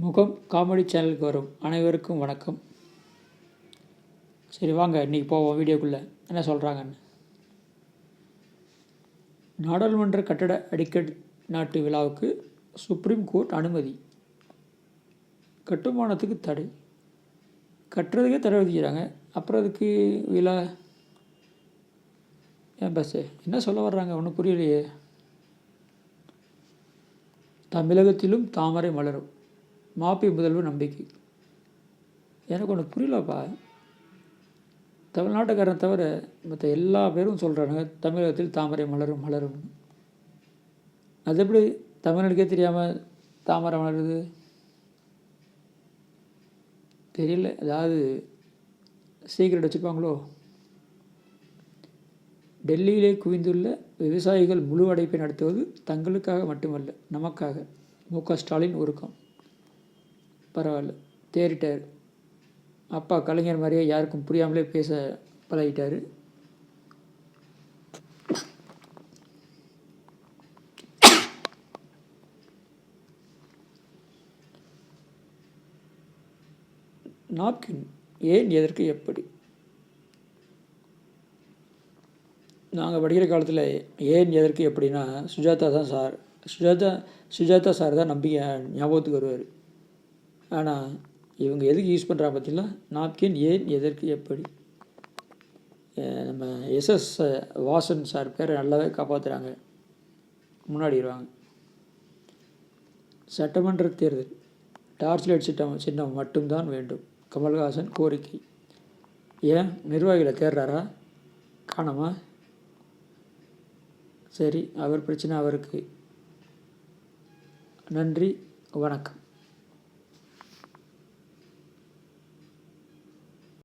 முகம் காமெடி சேனலுக்கு வரும். அனைவருக்கும் வணக்கம். சரி வாங்க இன்றைக்கி போவோம் வீடியோக்குள்ளே. என்ன சொல்கிறாங்கன்னு நாடாளுமன்ற கட்டட அடிக்கடி நாட்டு விழாவுக்கு சுப்ரீம் கோர்ட் அனுமதி. கட்டுமானத்துக்கு தடை. கட்டுறதுக்கே தடை விதிக்கிறாங்க. அப்புறம் அதுக்கு விழா. ஏன் பஸ்ஸு என்ன சொல்ல வர்றாங்க? ஒன்றும் புரியலையே. தமிழகத்திலும் தாமரை மலரும். மாப்பி முதல்வர் நம்பிக்கை. எனக்கு ஒன்று புரியலப்பா. தமிழ்நாட்டுக்காரன் தவிர மற்ற எல்லா பேரும் சொல்கிறாங்க தமிழகத்தில் தாமரை மலரும் மலரும். அது எப்படி தமிழனுக்கே தெரியாமல் தாமரை மலருது? தெரியல. ஏதாவது சீக்கிரம் வச்சுப்பாங்களோ டெல்லியிலே குவிந்துள்ள விவசாயிகள் முழு அடைப்பை நடத்துவது தங்களுக்காக மட்டுமல்ல நமக்காக. மு க ஸ்டாலின் ஒருக்கம். பரவாயில்ல. தேறிட்டார். அப்பா கலைஞர் மாதிரியே யாருக்கும் புரியாமலே பேச பழகிட்டார். நாப்கின் ஏன் எதற்கு எப்படி? நாங்கள் படிக்கிற காலத்தில் ஏன் எதற்கு எப்படின்னா சுஜாதா தான் சார். சுஜாதா சுஜாதா சார் தான் நம்பிக்கை ஞாபகத்துக்கு வருவார். ஆனால் இவங்க எதுக்கு யூஸ் பண்ணுறா பார்த்தீங்களா நாப்கின் ஏன் எதற்கு எப்படி? நம்ம எஸ்எஸ் வாசன் சார் பேரை நல்லாவே காப்பாற்றுறாங்க முன்னாடி வருவாங்க. சட்டமன்ற தேர்தல். டார்ச் லைட் சிட்டம் சின்னம் மட்டும்தான் வேண்டும். கமல்ஹாசன் கோரிக்கை. ஏன் நிர்வாகிகளை தேடுறாரா? காணாமா? சரி அவர் பிரச்சனை அவருக்கு. நன்றி வணக்கம்.